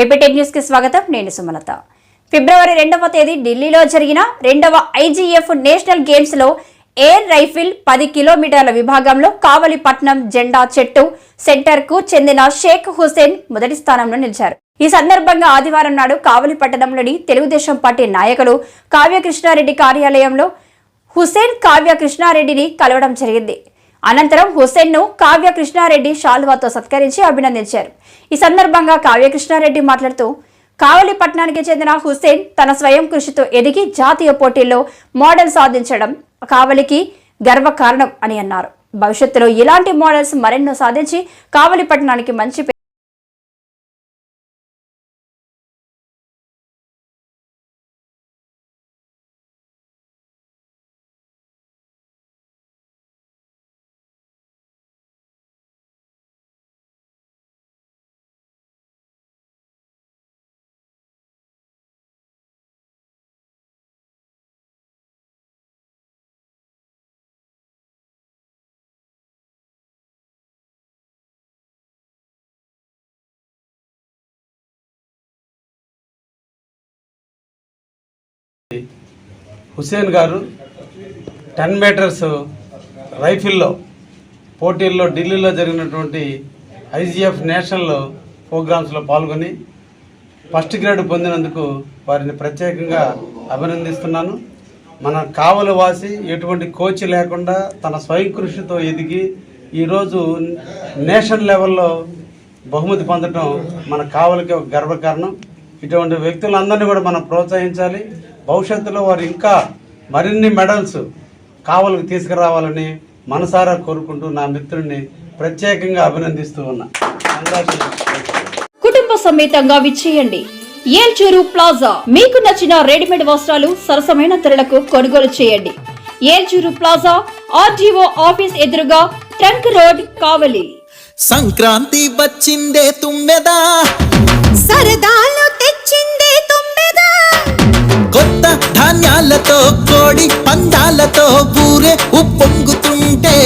ఏపీటెక్ న్యూస్కి స్వాగతం. నేను సుమలత. ఫిబ్రవరి రెండవ తేదీ ఢిల్లీలో జరిగిన రెండవ ఐజీఎఫ్ నేషనల్ గేమ్స్లో ఎయిర్ రైఫిల్ పది కిలోమీటర్ల విభాగంలో కావలిపట్నం జెండా చెట్టు సెంటర్కు చెందిన షేక్ హుసేన్ మొదటి స్థానంలో నిలిచారు. ఈ సందర్భంగా ఆదివారం నాడు కావలిపట్టణంలోని తెలుగుదేశం పార్టీ నాయకులు కావ్యకృష్ణారెడ్డి కార్యాలయంలో హుసేన్ కావ్య కృష్ణారెడ్డిని కలవడం జరిగింది. అనంతరం హుసేన్ను కావ్య కృష్ణారెడ్డి షాల్వాతో సత్కరించి అభినందించారు. ఈ సందర్భంగా కావ్య కృష్ణారెడ్డి మాట్లాడుతూ కావలి పట్టణానికి చెందిన హుసేన్ తన స్వయం కృషితో ఎదిగి జాతీయ పోటీల్లో మోడల్ సాధించడం కావలికి గర్వకారణం అని అన్నారు. భవిష్యత్తులో ఇలాంటి మోడల్స్ మరెన్నో సాధించి కావలి పట్టణానికి మంచి హుసేన్ గారు టెన్ మీటర్స్ రైఫిల్లో పోటీల్లో ఢిల్లీలో జరిగినటువంటి ఐజీఎఫ్ నేషనల్ ప్రోగ్రామ్స్లో పాల్గొని ఫస్ట్ గ్రేడ్ పొందినందుకు వారిని ప్రత్యేకంగా అభినందిస్తున్నాను. మన కావలి వాసి ఎటువంటి కోచ్ లేకుండా తన స్వయం కృషితో ఎదిగి ఈరోజు నేషనల్ లెవెల్లో బహుమతి పొందడం మన కావలికి ఒక గర్వకారణం. ఇటువంటి వ్యక్తులందరినీ కూడా మనం ప్రోత్సహించాలి. భవిష్యత్తులో వారు ఇంకా మరిన్ని మెడల్స్ కావలికి తీసుకురావాలని మనసారా కోరుకుంటూ నా మిత్రుడిని ప్రత్యేకంగా అభినందిస్తూ ఉన్నా. కుటుంబ సమేతంగా విచ్చేయండి. ఏల్చూరు ప్లాజా. మీకు నచ్చిన రెడీమేడ్ వస్త్రాలు సరసమైన ధరలకు కొనుగోలు చేయండి. ఏల్చూరు ప్లాజా ఆర్జీఓ ఆఫీస్ ఎదురుగా ట్రంక్ రోడ్ కావలి. సంక్రాంతి వచ్చిందే తుమ్మెదా? కోడి పందాలతో ఊరే ఉప్పొంగుతుంటే